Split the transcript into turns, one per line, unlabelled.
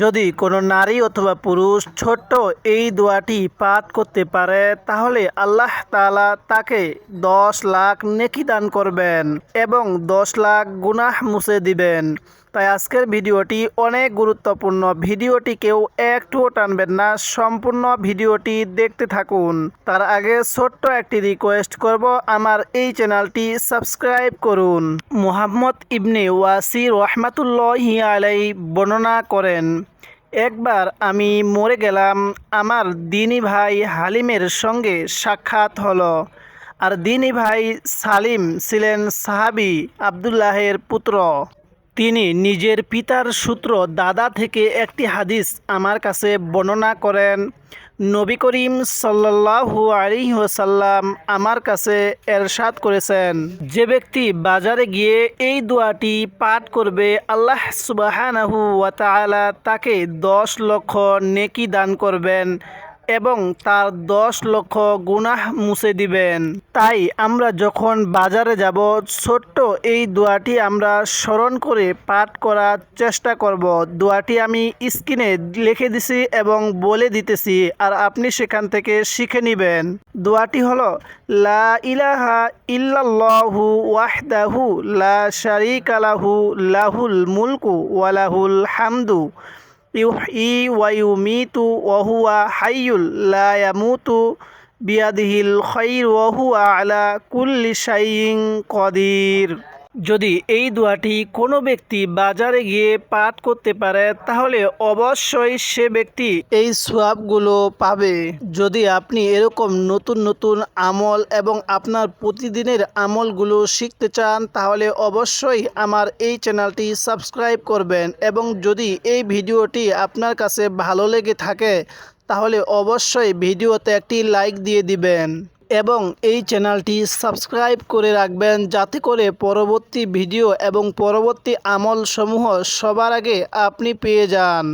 যদি কোনো নারী অথবা পুরুষ ছোট্ট এই দোয়াটি পাঠ করতে পারে, তাহলে আল্লাহ তালা তাকে দশ লাখ নেকি দান করবেন এবং দশ লাখ গুনাহ মুছে দিবেন। তাই আজকের ভিডিওটি অনেক গুরুত্বপূর্ণ। ভিডিওটি কেউ একটুও টানবেন না, সম্পূর্ণ ভিডিওটি দেখতে থাকুন। তার আগে ছোট্ট একটি রিকোয়েস্ট করব, আমার এই চ্যানেলটি সাবস্ক্রাইব করুন। মুহাম্মদ ইবনে ওয়াসি রহমাতুল্লাহি আলাই বর্ণনা করেন, একবার আমি মরে গেলাম, আমার দিনী ভাই হালিমের সঙ্গে সাক্ষাৎ হলো। আর দিনী ভাই সালিম ছিলেন সাহাবি আবদুল্লাহের পুত্র। তিনি নিজের পিতার সূত্র দাদা থেকে একটি হাদিস আমার কাছে বর্ণনা করেন। নবী করিম সাল্লাল্লাহু আলাইহি ওয়াসাল্লাম আমার কাছে এরশাদ করেছেন, যে ব্যক্তি বাজারে গিয়ে এই দোয়াটি পাঠ করবে, আল্লাহ সুবাহানাহু ওয়া তাআলা তাকে দশ লক্ষ নেকি দান করবেন। এবং তার দশ লক্ষ গুনাহ মুছে দিবেন। তাই আমরা যখন বাজারে যাব, ছোট্ট এই দোয়াটি আমরা স্মরণ করে পাঠ করার চেষ্টা করব। দোয়াটি আমি স্ক্রিনে লিখে দিছি এবং বলে দিতেছি, আর আপনি সেখান থেকে শিখে নেবেন। দোয়াটি হলো, লা ইলাহা ইল্লাল্লাহু ওয়াহদাহু লা শারিকা লাহু, লাহুল মুলকু ওয়ালাহুল হামদু। يحيي ويميت وهو حي لا يموت بيده الخير وهو على كل شيء قدير. যদি এই দোয়াটি কোনো ব্যক্তি বাজারে গিয়ে পাঠ করতে পারে, তাহলে অবশ্যই সে ব্যক্তি এই সোয়াবগুলো পাবে। যদি আপনি এরকম নতুন নতুন আমল এবং আপনার প্রতিদিনের আমলগুলো শিখতে চান, তাহলে অবশ্যই আমার এই চ্যানেলটি সাবস্ক্রাইব করবেন এবং যদি এই ভিডিওটি আপনার কাছে ভালো লেগে থাকে, তাহলে অবশ্যই ভিডিওতে একটি লাইক দিয়ে দিবেন। এবং এই চ্যানেলটি সাবস্ক্রাইব করে রাখবেন যাতে করে পরবর্তী ভিডিও এবং পরবর্তী আমল সমূহ সবার আগে আপনি পেয়ে যান।